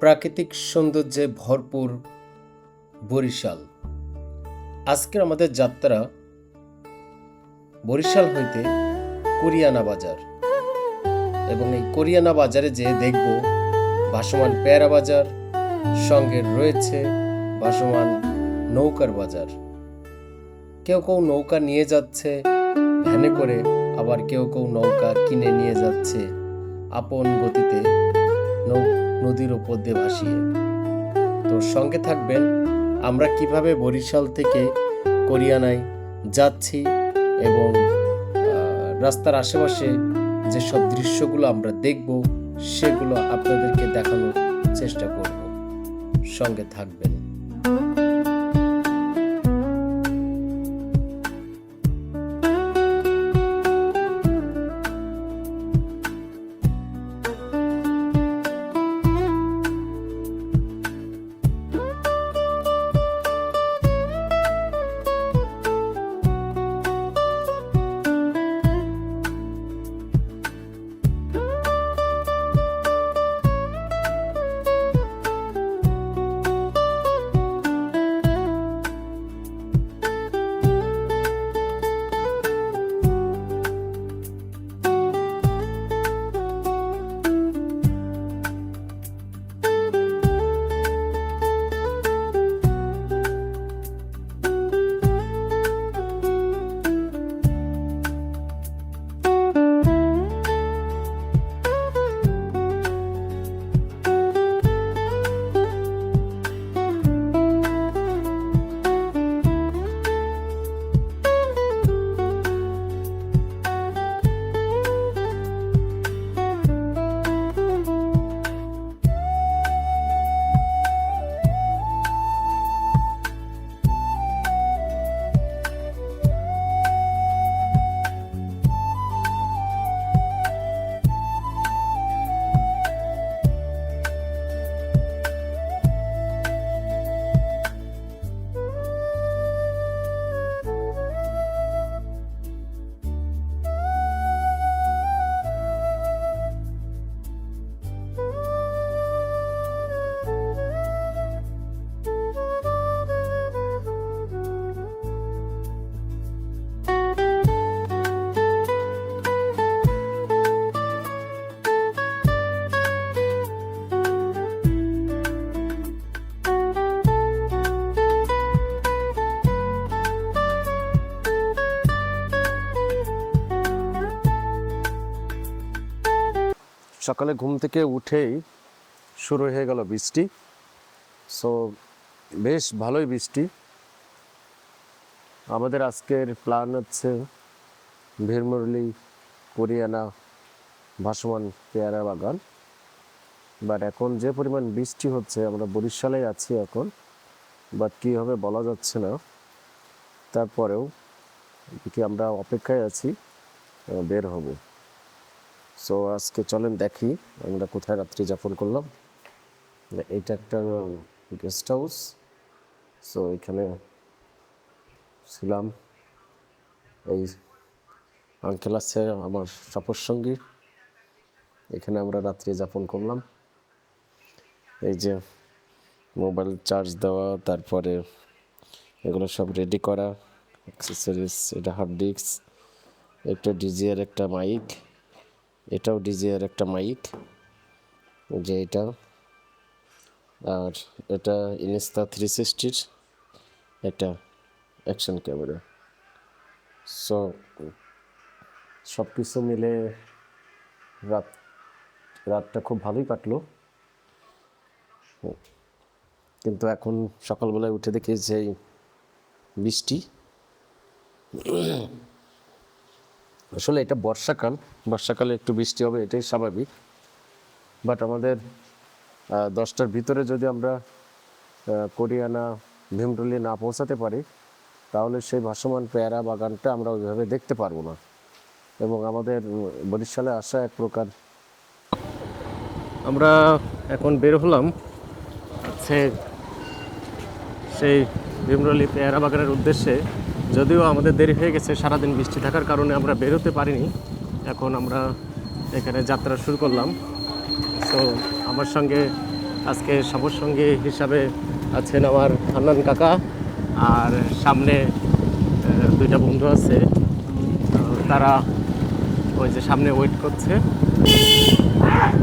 প্রাকৃতিক সৌন্দর্যে ভরপুর বরিশাল। আজকের আমাদের যাত্রা বরিশাল হইতে কোরিয়ানা বাজার। এবং এই কোরিয়ানা বাজারে যেয়ে দেখব ভাসমান পেয়ারা বাজার, সঙ্গে রয়েছে ভাসমান নৌকার বাজার। কেউ কেউ নৌকা নিয়ে যাচ্ছে, ভ্যানে করে আবার কেউ কেউ নৌকা কিনে নিয়ে যাচ্ছে, আপন গতিতে নৌ নদীর উপর দিয়ে ভাসিয়ে। তো সঙ্গে থাকবেন, আমরা কীভাবে বরিশাল থেকে করিয়ানায় যাচ্ছি এবং রাস্তার আশেপাশে যেসব দৃশ্যগুলো আমরা দেখব, সেগুলো আপনাদেরকে দেখানোর চেষ্টা করব। সঙ্গে থাকবেন। সকালে ঘুম থেকে উঠেই শুরু হয়ে গেল বৃষ্টি। সো বেশ ভালোই বৃষ্টি। আমাদের আজকের প্ল্যান হচ্ছে ভীরমুরলি কোরিয়ানা, ভাসমান পেয়ারা বাগান। বাট এখন যে পরিমাণ বৃষ্টি হচ্ছে, আমরা বরিশালে আছি এখন। বাট কী হবে বলা যাচ্ছে না। তারপরেও কি আমরা অপেক্ষায় আছি বের হব। সো আজকে চলেন দেখি, আমরা কোথায় রাত্রি যাপন করলাম। এইটা একটা গেস্ট হাউস সো এখানে ছিলাম। এই আঙ্কেল আছে, আমার সফর সঙ্গী এখানে আমরা রাত্রি যাপন করলাম। এই যে মোবাইল চার্জ দেওয়া, তারপরে এগুলো সব রেডি করা। অ্যাক্সেসরিজ এটা হার্ড ডিস্ক একটা ডিজিআর একটা মাইক এটাও ডিজিআর একটা মাইক, যে এটা, আর এটা ইনস্তা থ্রি সিক্সটির একটা অ্যাকশন ক্যামেরা। সো সব কিছু মিলে রাত, রাতটা খুব ভালোই কাটলো। কিন্তু এখন সকালবেলায় উঠে দেখি যে বৃষ্টি আসলে এটা বর্ষাকাল, বর্ষাকালে একটু বৃষ্টি হবে, এটাই স্বাভাবিক। বাট আমাদের দশটার ভিতরে যদি আমরা কোরিয়ানা ভীমরুলি না পৌঁছাতে পারি, তাহলে সেই ভাসমান পেয়ারা বাগানটা আমরা ওইভাবে দেখতে পারব না। এবং আমাদের বরিশালে আসা এক প্রকার আমরা এখন বের হলাম সেই ভীমরলি পেয়ারা বাগানের উদ্দেশ্যে। যদিও আমাদের দেরি হয়ে গেছে, সারাদিন বৃষ্টি থাকার কারণে আমরা বেরোতে পারিনি। এখন আমরা এখানে যাত্রা শুরু করলাম। তো আমার সঙ্গে, আজকে সবার সঙ্গে হিসাবে আছেন আমার হান্নান কাকা আর সামনে দুইটা বন্ধু আছে। তারা ওই যে সামনে ওয়েট করছে।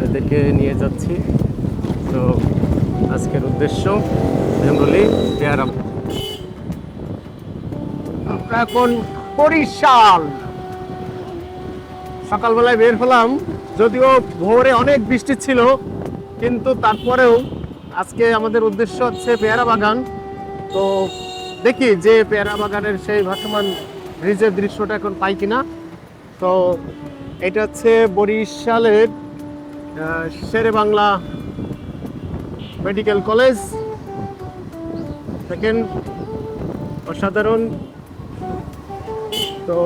এদেরকে নিয়ে যাচ্ছি। তো আজকের উদ্দেশ্য জেনারেলি পেয়ারা এখন বরিশাল। সকালবেলায় বের হলাম, যদিও ভোরে অনেক বৃষ্টি ছিল, কিন্তু তারপরেও আজকে আমাদের উদ্দেশ্য হচ্ছে পেয়ারা বাগান। তো দেখি যে পেয়ারা বাগানের সেই ভাসমান ব্রিজের দৃশ্যটা এখন পাই কিনা। তো এটা হচ্ছে বরিশালের শেরে বাংলা মেডিকেল কলেজ। দেখেন অসাধারণ তো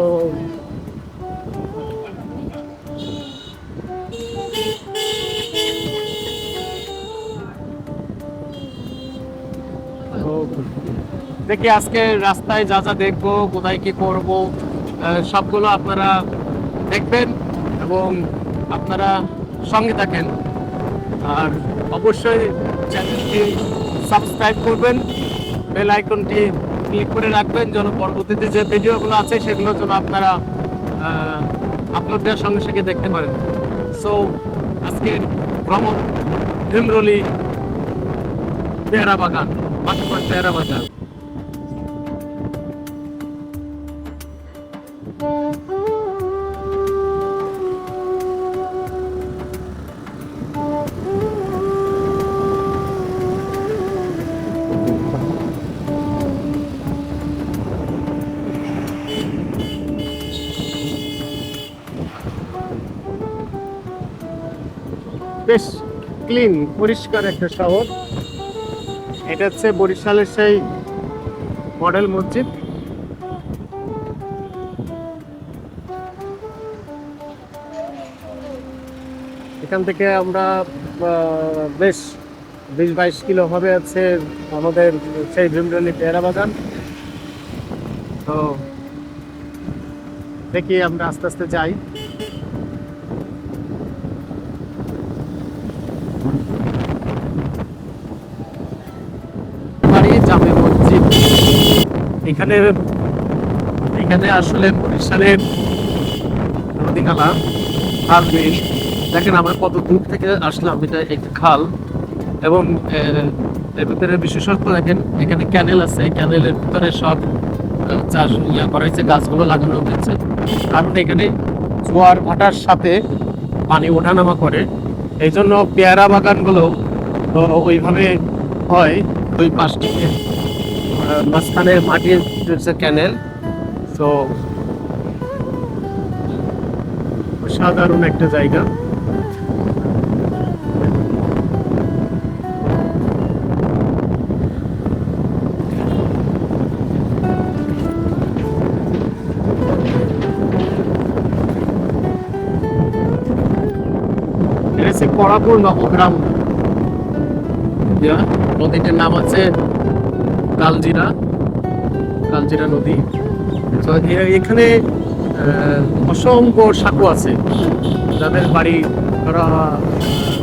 দেখি আজকে রাস্তায় যা যা দেখব, কোথায় কি করব সবগুলো আপনারা দেখবেন এবং আপনারা সঙ্গে থাকেন। আর অবশ্যই চ্যানেলটি সাবস্ক্রাইব করবেন, বেল আইকনটি ক্লিক করে রাখবেন। যেন পরবর্তীতে যে ভিডিওগুলো আছে, সেগুলো যেন আপনারা আপলোড দেওয়ার সঙ্গে সঙ্গে দেখতে পারেন। সো আজকের ভ্রমণ, ভীমরলি, পেয়ারা বাগান পেয়ারা বাগান বেশ ক্লিন, পরিষ্কার একটা শহর। এটা হচ্ছে বরিশালের সেই মডেল মসজিদ। এখান থেকে আমরা বেশ বিশ বাইশ কিলো হবে আছে আমাদের সেই ভীমরলি পেয়ারা বাগান। তো দেখি আমরা আস্তে আস্তে যাই বাড়ি জামে মসজিদ এখানে এখানে আসলে বরিশালের নদী নালা খাল বিল দেখেন আমরা কত দূর থেকে আসলাম, এটা একটা খাল। এবং এর ভিতরে বিশেষত্ব দেখেন, এখানে ক্যানেল আছে। ক্যানেলের ভিতরে সব চাষ ইয়া করা হয়েছে, গাছগুলো লাগানো হয়েছে। কারণ এখানে জোয়ার ভাটার সাথে পানি ওঠানামা করে। এই জন্য পেয়ারা বাগানগুলো ওইভাবে হয়। ওই পাশ মাঝখানে মাটির ক্যানেল তো সাধারণ একটা জায়গা। কড়াপুর নবগ্রাম। নদীটির নাম আছে কালজিরা কালজিরা নদী। তো এখানে অসংখ্য সাঁকো আছে। যাদের বাড়ি তারা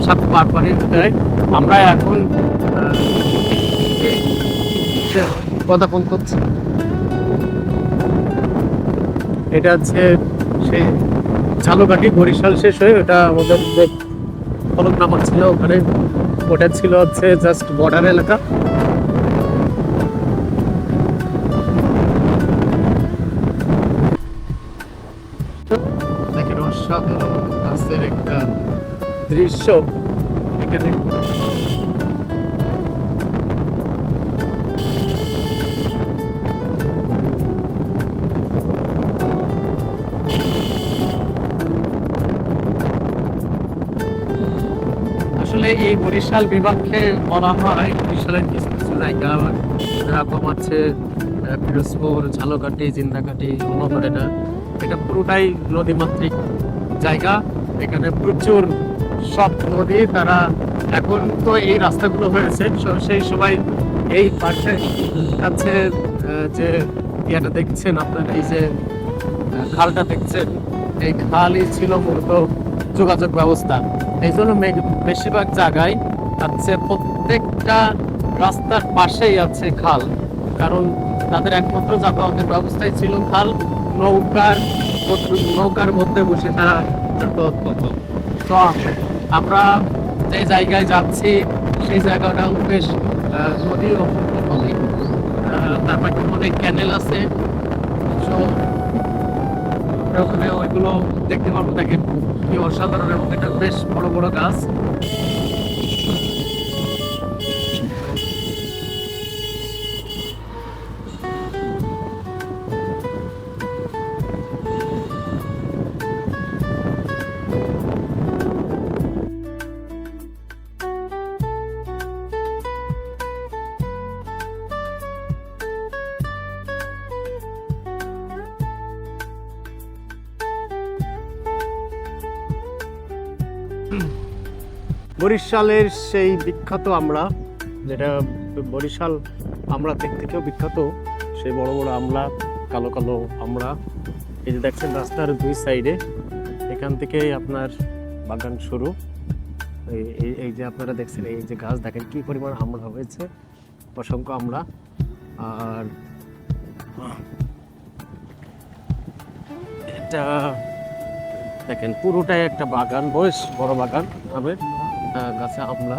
সাঁকো পার পাড়ি দেয় আমরা এখন পদাপন করছি। এটা হচ্ছে সেই ঝালকাঠি বরিশাল শেষ হয়ে ওটা আমাদের যে ফলকনামা ছিল ওখানে। ওটা ছিল হচ্ছে জাস্ট বর্ডার এলাকা। দৃশ্য আসলে এই বরিশাল বিভাগকে বলা হয় বরিশালের কিছু কিছু জায়গা এরকম আছে পিরোজপুর, ঝালকাঠি, জিন্দাকাঠি মহামারেনা এটা পুরোটাই নদীমাতৃক জায়গা। এখানে প্রচুর সব নদী তারা এখন তো এই রাস্তাগুলো হয়েছে। সেই সময় এই পাশে আছে যে ইয়েটা দেখছেন আপনার, এই যে খালটা দেখছেন? এই খালই ছিল মূলত যোগাযোগ ব্যবস্থা। এই জন্য বেশিরভাগ জায়গায় আছে প্রত্যেকটা রাস্তার পাশেই আছে খাল। কারণ তাদের একমাত্র যাতায়াতের ব্যবস্থাই ছিল খাল। নৌকার নৌকার মধ্যে বসে তারা যাতায়াত করতো। তো আমরা যে জায়গায় যাচ্ছি সেই জায়গাটাও বেশ আহ, নদী নদী আহ, তার পাশে অনেক ক্যানেল আছে। ওইগুলো দেখতে পারব। দেখেন কি অসাধারণ এবং এটা বেশ বড় বড় গাছ। বরিশালের সেই বিখ্যাত আমরা, যেটা বরিশাল আমরা থেকেও বিখ্যাত, সেই বড় বড় আমলা, কালো কালো আমরা। এই যে দেখছেন রাস্তার দুই সাইডে, এখান থেকেই আপনার বাগান শুরু। এই- এই যে আপনারা দেখছেন, এই যে গাছ, দেখেন কি পরিমাণ আমরা হয়েছে, অসংখ্য আমরা। আর এটা দেখেন পুরোটাই একটা বাগান বেশ বড় বাগান হবে গাছে আমলা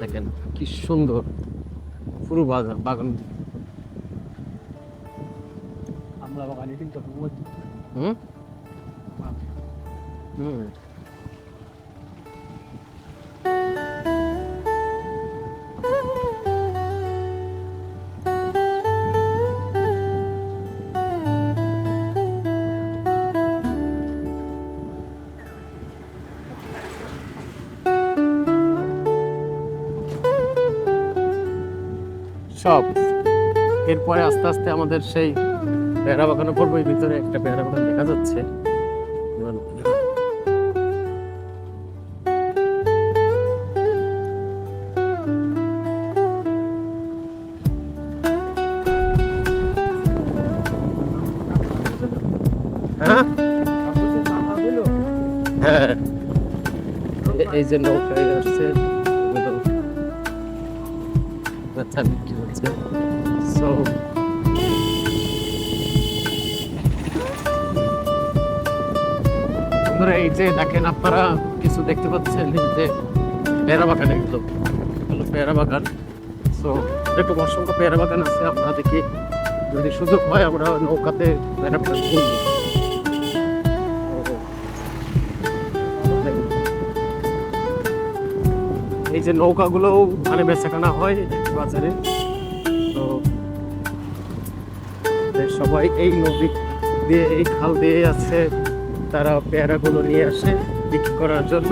দেখেন কি সুন্দর পুরো বাগান বাগান। আমলা বাগানে কিন্তু হুম। হুম। এরপরে আস্তে আস্তে আমাদের সেই পেয়ারা বাগানে এই ভিতরে একটা পেয়ারা বাগান দেখা যাচ্ছে। হ্যাঁ? হ্যাঁ। এই যে নৌকায় আসছে। ব্যথা বিক্রি বন্ধুরা এই যে দেখেন আপনারা, কিছু দেখতে পাচ্ছেন যে পেয়ারা বাগান এগুলো এগুলো পেয়ারা বাগান। সো একটু অসংখ্য পেয়ারা বাগান আছে আপনারা দেখি যদি সুযোগ হয় আমরা নৌকাতে পেয়ারা বাগান এই যে নৌকাগুলো মানে বেচাকেনা হয় বাজারে। তো সবাই এই নদী দিয়ে, এই খাল দিয়ে আছে। তারা পেয়ারাগুলো নিয়ে আসে বিক্রি করার জন্য।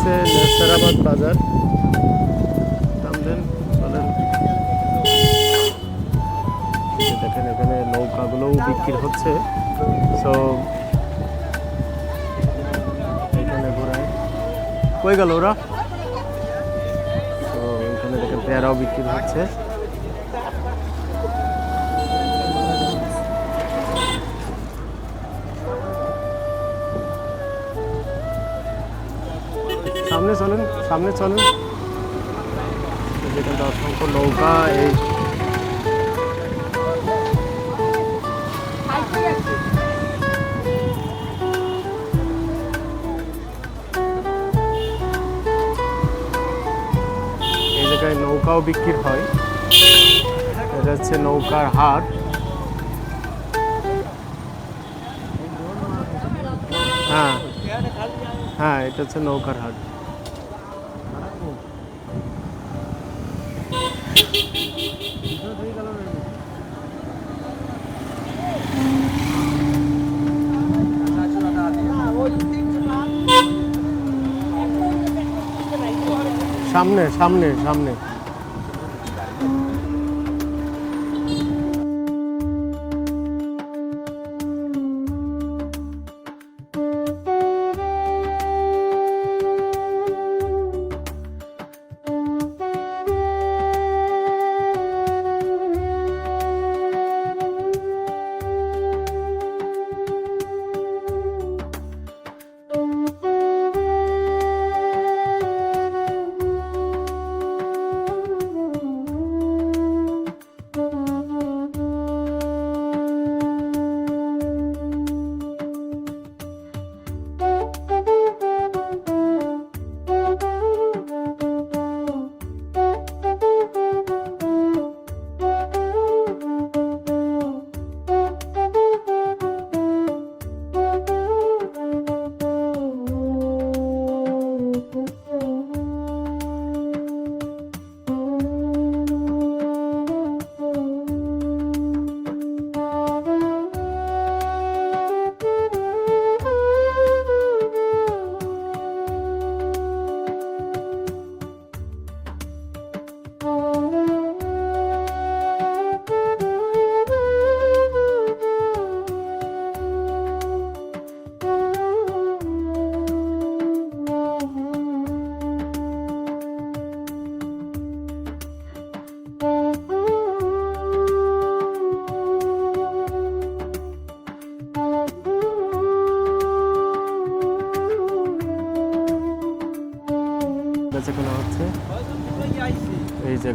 হচ্ছে নেসারাবাদ বাজার। থামলেন চলেন। দেখেন, এখানে নৌকাগুলোও বিক্রি হচ্ছে। সো এখানে ঘোরায়। কই গেল ওরা? তো এখানে দেখেন, পেয়ারাও বিক্রি হচ্ছে। সামনে চলেন সামনে চলেন। অসংখ্য নৌকা এই জায়গায় নৌকাও বিক্রি হয়। এটা হচ্ছে নৌকার হাট। হ্যাঁ হ্যাঁ এটা হচ্ছে নৌকার হাট। সামনে সামনে সামনে।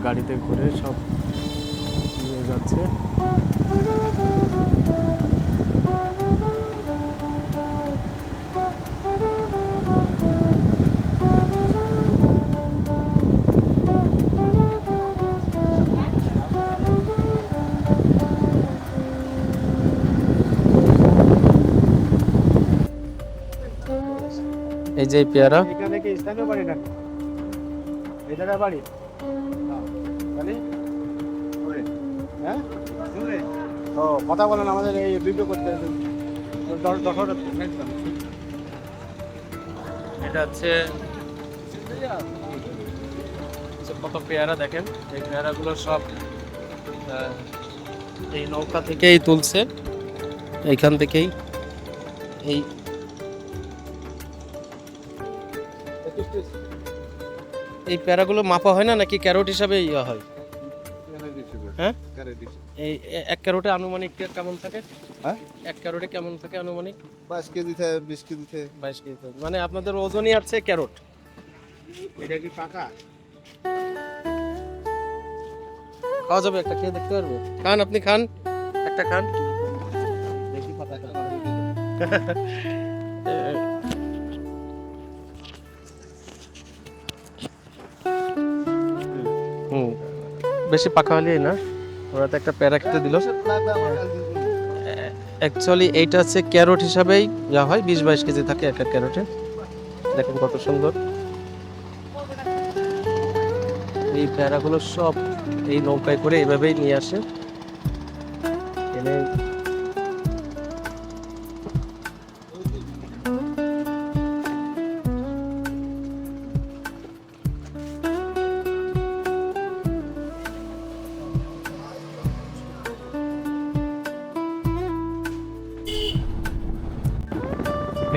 গাড়িতে করে সব নিয়ে যাচ্ছে। এই যে পেয়ারা। এখানে কি স্থানীয় বাড়ি না এই বাড়ি বাড়ি? হ্যাঁ? কথা বলেন, আমাদের এই ভিডিও করতে এটা হচ্ছে কত পেয়ারা দেখেন? এই পেয়ারাগুলো সব এই নৌকা থেকেই তুলছে। এইখান থেকেই এই এই পেয়ারাগুলো মাপা হয় না নাকি ক্যারোট হিসাবে ইয়া হয়? হ্যাঁ? এই এক ক্যারোটে আনুমানিক কেমন থাকে? হ্যাঁ? এক ক্যারোটে কেমন থাকে আনুমানিক? বাইশ কেজি থেকে বিশ কেজি থেকে। বাইশ কেজি থাকে। মানে আপনাদের ওজনই আছে ক্যারোট। এটা কি পাকা? খাওয়া যাবে একটা খেয়ে দেখতে পারবে। খান আপনি খান। একটা খান। দেখি পাতা বেশি পাকা হলেই না। ওরা তো একটা প্যারা খেতে দিল। অ্যাকচুয়ালি এইটা হচ্ছে ক্যারোট হিসাবেই যা হয়, বিশ বাইশ কেজি থাকে এক এক ক্যারোটে। দেখেন কত সুন্দর। এই প্যারাগুলো সব এই নৌকায় করে এইভাবেই নিয়ে আসে। এনে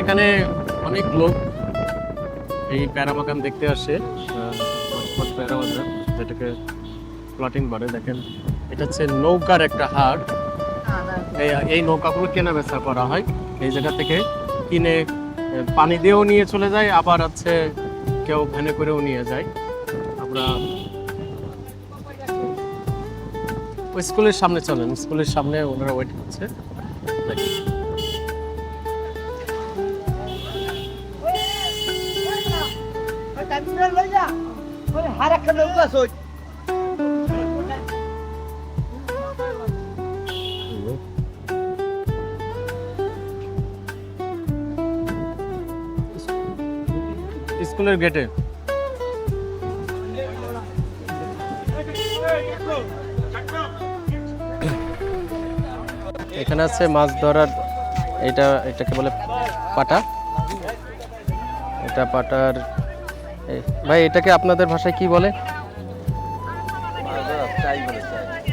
এখানে অনেক লোক এই প্যারা বাগান দেখতে আসে। প্যারা বাগান যেটাকে প্লটিং বাড়ে দেখেন। এটা হচ্ছে নৌকার একটা হাট এই নৌকাগুলো কেনা বেচা করা হয়। এই জায়গা থেকে কিনে পানি দিয়েও নিয়ে চলে যায়, আবার হচ্ছে কেউ ভ্যানে করেও নিয়ে যায়। আমরা স্কুলের সামনে চলেন। স্কুলের সামনে ওনারা ওয়েট করছে। দেখেন। স্কুলের গেটে। এখানে আছে মাছ ধরার এটা এটাকে বলে পাটা। এটা পাটার ভাই এটাকে আপনাদের ভাষায় কি বলে?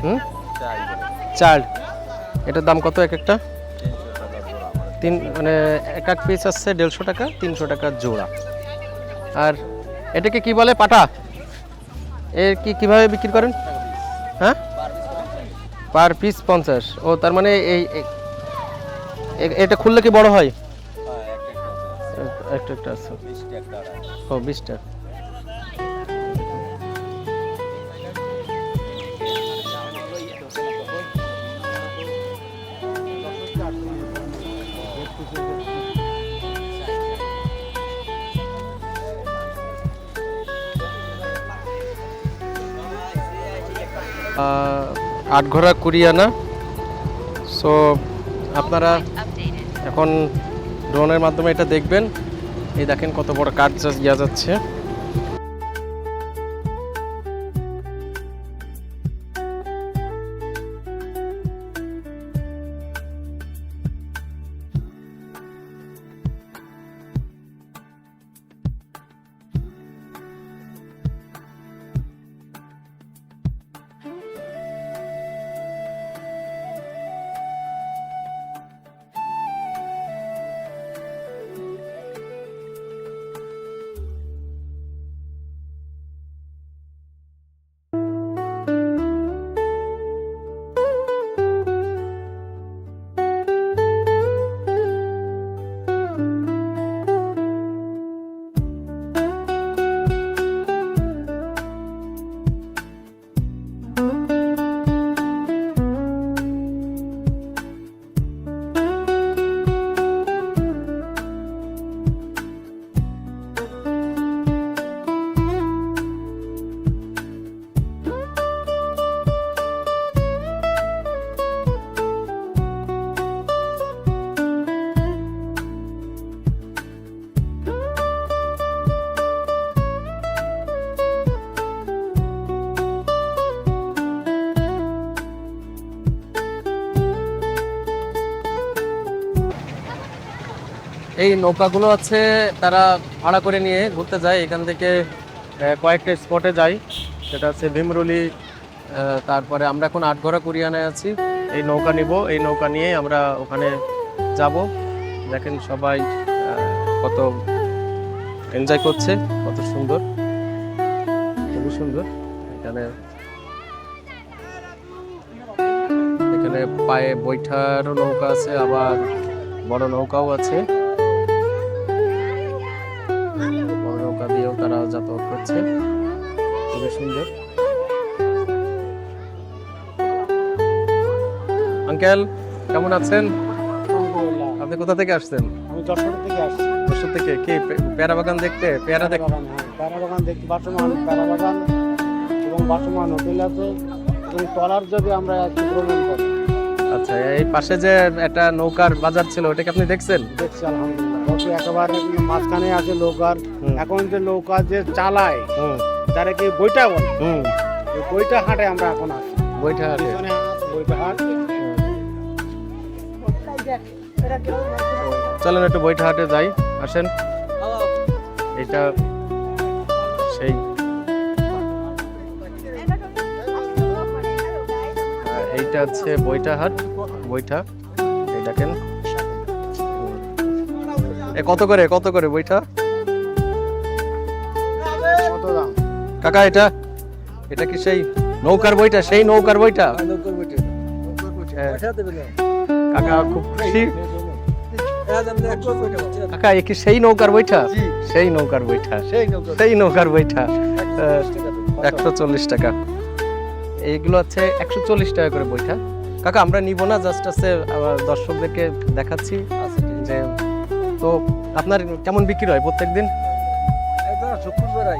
হুম? চাল এটার দাম কত এক একটা? তিন মানে এক এক পিস আসছে দেড়শো টাকা তিনশো টাকা জোড়া। আর এটাকে কি বলে পাটা? এর কি কীভাবে বিক্রি করেন? হ্যাঁ? পার পিস পঞ্চাশ। ও তার মানে এই এটা খুললে কি বড় হয়? একটা একটা আছে। ও বিশটা। আটঘরা কুরিয়ানা। সো আপনারা এখন ড্রোনের মাধ্যমে এটা দেখবেন। এই দেখেন কত বড় কাঠ ইয়া যাচ্ছে। এই নৌকাগুলো আছে, তারা ভাড়া করে নিয়ে ঘুরতে যায়। এখান থেকে কয়েকটা স্পটে যায় সেটা হচ্ছে ভীমরুলি তারপরে আমরা এখন আটঘরা কুরিয়ানায় আছি। এই নৌকা নিব, এই নৌকা নিয়ে আমরা ওখানে যাব। দেখেন সবাই কত এনজয় করছে, কত সুন্দর। খুবই সুন্দর। এখানে এখানে পায়ে বৈঠারও নৌকা আছে, আবার বড় নৌকাও আছে। আঙ্কেল কেমন আছেন? আপনি কোথা থেকে আসছেন? আমি যশোর থেকে আসছি। দর্শক থেকে? কি পেয়ারা বাগান দেখতে? পেয়ারা দেখতে হ্যাঁ প্যারা বাগান দেখতে বাসমান প্যারা বাগান এবং বাসমান হোটেল আছে। এবং টলার যদি আমরা ভ্রমণ করি। আচ্ছা এই পাশে যে একটা নৌকার বাজার ছিল ওটা কি আপনি দেখছেন? দেখছি আলহামদুলিল্লাহ। একেবারে মাঝখানে আছে নৌকার। এখন যে নৌকা যে চালায় যারা কি বইটা বলে বইটা হাটে আমরা এখন আছি। বইটা হাটে। চলেন একটু বৈঠা হাটে যাই আসেন। এটা সেই। এইটা হচ্ছে বৈঠা হাট বৈঠা এই দেখেন। এ কত করে কত করে বৈঠা কাকা এটা এটা কি সেই নৌকার বইটা? সেই নৌকার বইটা? হ্যাঁ। কাকা খুব খুশি? কাকা এ কি সেই নৌকার বইটা সেই নৌকার বইটা সেই নৌকার বইটা একশো চল্লিশ টাকা এইগুলো হচ্ছে একশো চল্লিশ টাকা করে বইটা কাকা আমরা নিব না জাস্ট আছে দর্শকদেরকে দেখাচ্ছি। যে তো আপনার কেমন বিক্রি হয় প্রত্যেক দিন শুক্রবার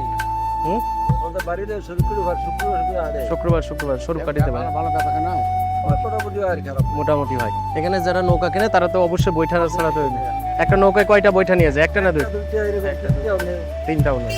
শুক্রবার শুক্রবার শুক্রবার শুক্রবার সরু কাটিতে ভালো কথা না? মোটামুটি ভাই। হয় এখানে যারা নৌকা কেনে তারা তো অবশ্যই বৈঠা ছাড়া তো একটা নৌকায় কয়টা বৈঠা নিয়ে যায়? একটা না দুই তিনটাও নেই।